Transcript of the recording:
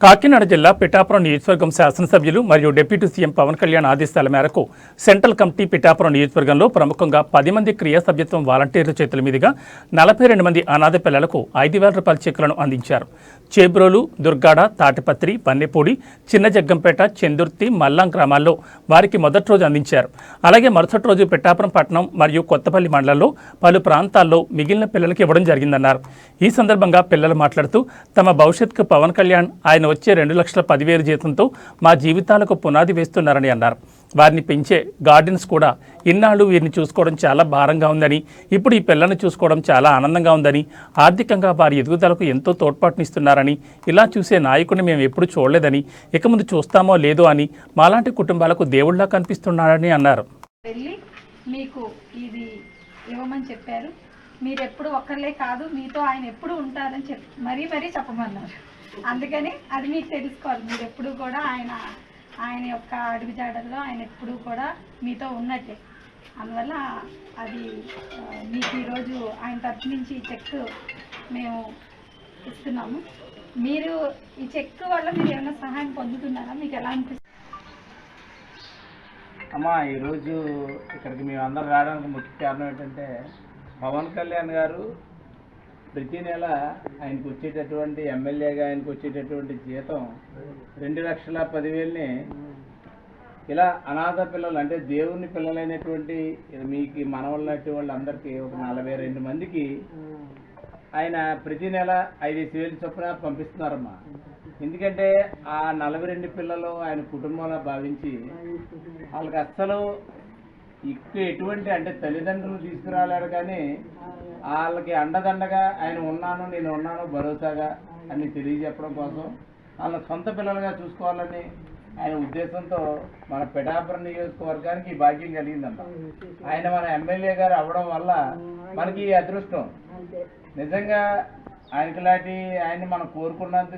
కాకినాడ జిల్లా పిఠాపురం నియోజకవర్గం శాసనసభ్యులు మరియు డిప్యూటీ సీఎం పవన్ కళ్యాణ్ ఆదేశాల మేరకు సెంట్రల్ కమిటీ పిఠాపురం నియోజకవర్గంలో ప్రముఖంగా పది మంది క్రియా సభ్యత్వం వాలంటీర్ల చేతుల మీదుగా నలభై రెండు మంది అనాథ పిల్లలకు ఐదు వేల రూపాయల చెక్కులను అందించారు. చేబ్రోలు దుర్గాడ తాటిపత్రి పన్నెపూడి చిన్న జగ్గంపేట చెందుర్తి మల్లాం గ్రామాల్లో వారికి మొదటి రోజు అందించారు. అలాగే మరుసటి రోజు పెట్టాపురం పట్టణం మరియు కొత్తపల్లి మండలంలో పలు ప్రాంతాల్లో మిగిలిన పిల్లలకి ఇవ్వడం జరిగిందన్నారు. ఈ సందర్భంగా పిల్లలు మాట్లాడుతూ తమ భవిష్యత్తుకు పవన్ కళ్యాణ్ ఆయన వచ్చే రెండు లక్షల పదివేలు జీతంతో మా జీవితాలకు పునాది వేస్తున్నారని అన్నారు. వారిని పెంచే గార్డెన్స్ కూడా ఇన్నాళ్ళు వీరిని చూసుకోవడం చాలా భారంగా ఉందని ఇప్పుడు ఈ పిల్లల్ని చూసుకోవడం చాలా ఆనందంగా ఉందని ఆర్థికంగా వారి ఎదుగుదలకు ఎంతో తోడ్పాటునిస్తున్నారని ఇలా చూసే నాయకుడిని మేము ఎప్పుడు చూడలేదని ఇక ముందు చూస్తామో లేదో అని మాలాంటి కుటుంబాలకు దేవుళ్ళా కనిపిస్తున్నాడని అన్నారు. వెళ్ళి మీకు ఇది ఇవ్వమని చెప్పారు. మీరు ఎప్పుడు ఒక్కర్లే కాదు మీతో ఆయన ఎప్పుడు ఉంటారని చెప్ మరీ మరీ చెప్పమన్నారు. అందుకని అది మీకు తెలుసుకోవాలి. మీరు ఎప్పుడు కూడా ఆయన ఆయన యొక్క అడుగుజాడల్లో ఆయన ఎప్పుడూ కూడా మీతో ఉన్నట్టే. అందువల్ల అది మీకు ఈరోజు ఆయన తరఫు నుంచి ఈ చెక్ మేము ఇస్తున్నాము. మీరు ఈ చెక్ వల్ల మీరు ఏమైనా సహాయం పొందుతున్నారా? మీకు ఎలా అనిపిస్తుంది? అమ్మా ఈరోజు ఇక్కడికి మేము అందరం రావడానికి ముఖ్య కారణం ఏంటంటే పవన్ కళ్యాణ్ గారు ప్రతి నెల ఆయనకు వచ్చేటటువంటి ఎమ్మెల్యేగా ఆయనకు వచ్చేటటువంటి జీతం రెండు లక్షల పదివేలని. ఇలా అనాథ పిల్లలు అంటే దేవుని పిల్లలైనటువంటి మీకు మనవలనటువంటి వాళ్ళందరికీ ఒక నలభై రెండు మందికి ఆయన ప్రతి నెల ఐదేసి వేలు చొప్పున పంపిస్తున్నారమ్మా. ఎందుకంటే ఆ నలభై రెండు పిల్లలు ఆయన కుటుంబంలో భావించి వాళ్ళకి అస్సలు ఎక్కువ ఎటువంటి అంటే తల్లిదండ్రులు తీసుకురాలేడు కానీ వాళ్ళకి అండదండగా ఆయన ఉన్నాను నేను ఉన్నాను భరోసాగా అని తెలియజెప్పడం కోసం వాళ్ళ సొంత పిల్లలుగా చూసుకోవాలని ఆయన ఉద్దేశంతో మన పిఠాపురం నియోజకవర్గానికి ఈ భాగ్యం కలిగిందమ్మ. ఆయన మన ఎమ్మెల్యే గారు అవ్వడం వల్ల మనకి ఈ అదృష్టం. నిజంగా ఆయనకి లాంటి ఆయన్ని మనం కోరుకున్నందుకు